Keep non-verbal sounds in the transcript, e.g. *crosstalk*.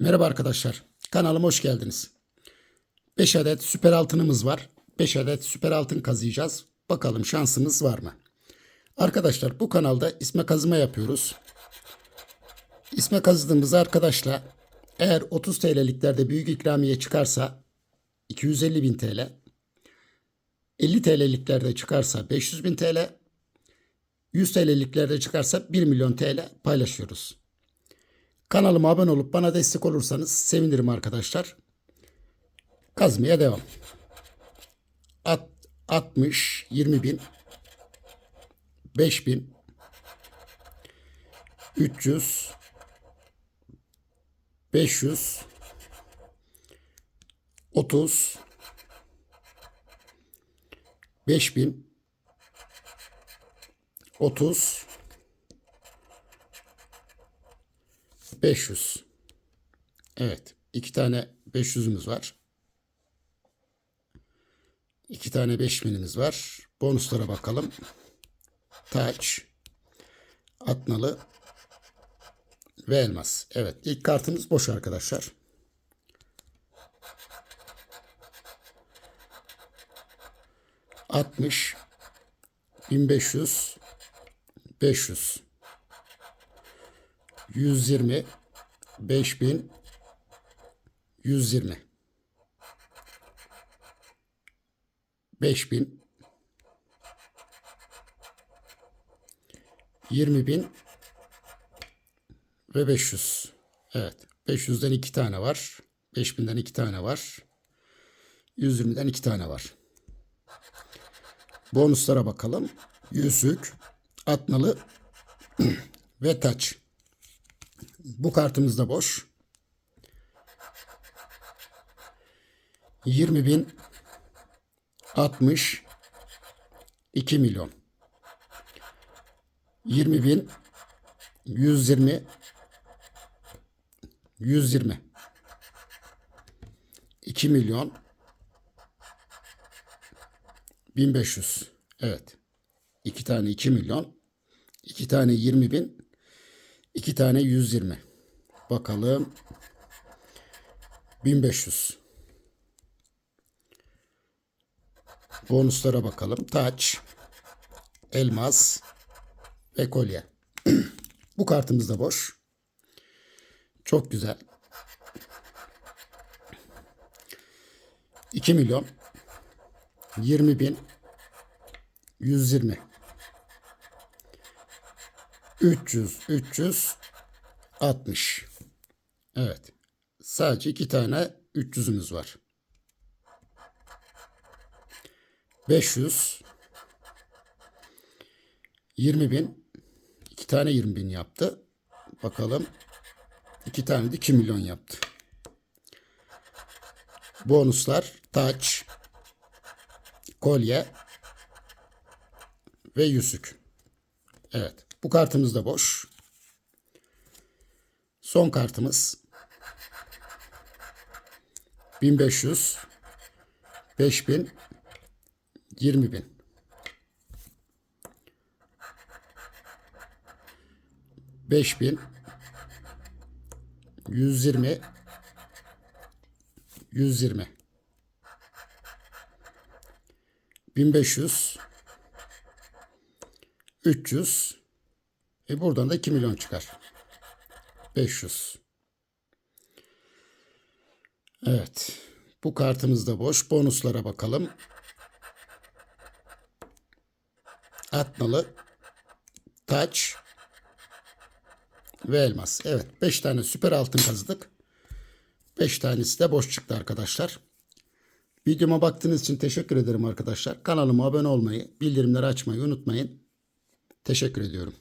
Merhaba arkadaşlar. Kanalıma hoş geldiniz. 5 adet süper altınımız var. 5 adet süper altın kazıyacağız. Bakalım şansımız var mı? Arkadaşlar bu kanalda isme kazıma yapıyoruz. İsme kazıdığımız arkadaşla eğer 30 TL'liklerde büyük ikramiye çıkarsa 250 bin TL, 50 TL'liklerde çıkarsa 500 bin TL, 100 TL'liklerde çıkarsa 1 milyon TL paylaşıyoruz. Kanalıma abone olup bana destek olursanız sevinirim arkadaşlar. Kazmaya devam. At, 60, 20 bin, 5 bin, 300, 500, 30, 5 bin, 30, 500. Evet. iki tane 500'ümüz var. İki tane 5000'imiz var. Bonuslara bakalım. Taç. Atnalı. Ve elmas. Evet. ilk kartımız boş arkadaşlar. Altmış. 1500. 500. 120 5000 120 5000 20000 ve 500. Evet. 500'den 2 tane var. 5000'den 2 tane var. 120'den 2 tane var. Bonuslara bakalım. Yüzük, atmalı *clears throat* ve taç. Bu kartımız da boş. 20 bin 60 2 milyon. 20 bin 120 120 2 milyon 1500 evet. İki tane 2 milyon iki tane 20 bin İki tane 120. Bakalım. 1500. Bonuslara bakalım. Taç, elmas ve kolye. *clears throat* Bu kartımız da boş. Çok güzel. 2 milyon 20 bin 120 300, 300, 60. Evet. Sadece iki tane 300'ümüz var. 500, 20 bin, iki tane 20 bin yaptı. Bakalım. iki tane de 2 milyon yaptı. Bonuslar, taç, kolye ve yüzük. Evet. Bu kartımız da boş. Son kartımız. 1500 5000 20000 5000 120 120 1500 300 e buradan da 2 milyon çıkar. 500. Evet. Bu kartımız da boş. Bonuslara bakalım. Atmalı. Taç. Ve elmas. Evet. 5 tane süper altın kazıdık. 5 tanesi de boş çıktı arkadaşlar. Videoma baktığınız için teşekkür ederim arkadaşlar. Kanalıma abone olmayı, bildirimleri açmayı unutmayın. Teşekkür ediyorum.